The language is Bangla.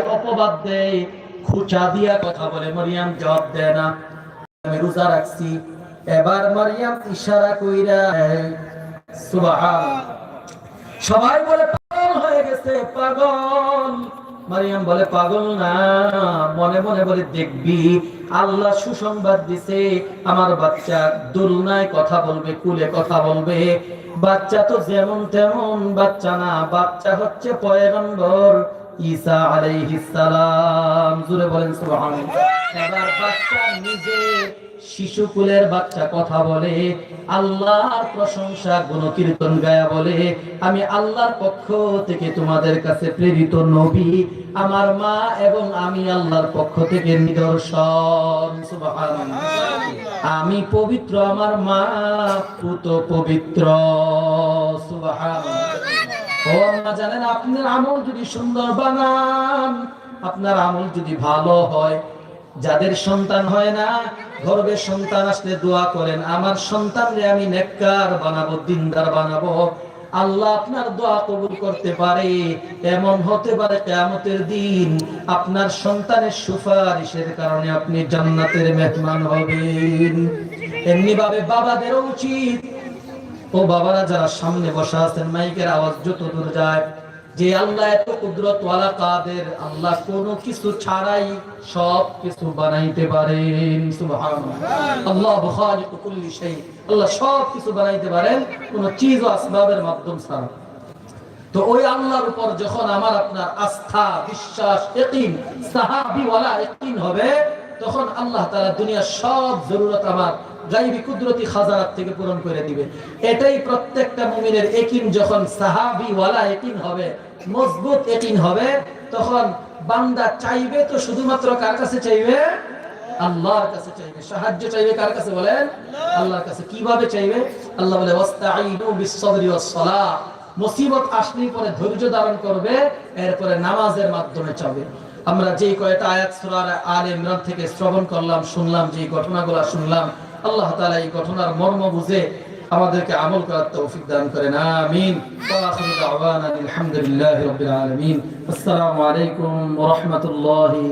অপবাদ দেয় খুচা দিয়া কথা বলে। মরিয়াম জবাব দেয় না। আমি রোজা রাখছি। এবার মরিয়াম ইশারা কইরা সুবহান। সবাই বলে, পাগল হয়ে গেছে, পাগল। মারিয়াম বলে, পাগল না। মনে মনে বলে, দেখবি, আল্লাহ সুসংবাদ দিছে। আমার বাচ্চা দোলনায় কথা বলবে, কুলে কথা বলবে। বাচ্চা তো যেমন তেমন বাচ্চা না, বাচ্চা হচ্ছে পয়গম্বর। ঈসা জুড়ে বলেন সুবহানাল্লাহ। নিজে শিশুকুলের বাচ্চা কথা বলে, আল্লাহর প্রশংসা, গুণকীর্তন গায়া বলে, আমি আল্লাহর পক্ষ থেকে তোমাদের কাছে প্রেরিত নবী, আমার মা এবং আমি আল্লাহর পক্ষ থেকে নিদর্শন। আমি পবিত্র, আমার মা পুত পবিত্র। সুবহানাল্লাহ। জানেন, আপনার আমল যদি সুন্দর বানান, আপনার আমল যদি ভালো হয়, যাদের সন্তান হয় না, গর্বের সন্তান আসলে দোয়া করেন, আমার সন্তানরে আমি নেককার বানাবো, দিনদার বানাবো, আল্লাহ আপনার দোয়া কবুল করতে পারে, এমন হতে পারে কেয়ামতের দিন আপনার সন্তানের সুপারিশের কারণে আপনি জান্নাতের মেহমান হবেন। এমনি ভাবে বাবাদেরও উচিত ও বাবারা, যারা সামনে বসা আছেন, মাইকের আওয়াজ যত দূর যায়, যে আল্লাহ এত কুদরত ওয়ালা কাদের, আল্লাহ কোনো কিছু ছাড়াই সব কিছু বানাইতে পারেন আল্লাহ আল্লাহ সব কিছু বানাইতে পারেন, কোন চিজ ও আসবাবের মাধ্যম ছাড়া। তো ওই আল্লাহর উপর যখন আমার আপনার আস্থা, বিশ্বাস, ইকিন, সাহাবি ওয়ালা ইকিন হবে, তখন আল্লাহ তারা দুনিয়ার সব জরুরত আমার গাইবি কুদরতি খাজানাত থেকে পূরণ করে দিবে। এটাই প্রত্যেকটা মুমিনের একিন, যখন সাহাবি ওয়ালা একিন হবে, মজবুত একিন হবে, তখন বান্দা চাইবে তো শুধুমাত্র কার কাছে চাইবে? আল্লাহর কাছে চাইবে। সাহায্য চাইবে কার কাছে বলেন? আল্লাহর কাছে। কীভাবে চাইবে? আল্লাহ বলে মুসিবত পরে ধৈর্য ধারণ করবে, এরপরে নামাজের মাধ্যমে চাবে। আমরা যে কয়টা আয়াত সূরা আলে ইমরান থেকে শ্রবণ করলাম, শুনলাম যে ঘটনাগুলো শুনলাম আল্লাহ তাআলা এই ঘটনার মর্ম বুঝে আমাদেরকে আমল করার তৌফিক দান করেন। আমিন। আলহামদুলিল্লাহি রাব্বিল আলামিন। আসসালামু আলাইকুম রাহমাতুল্লাহি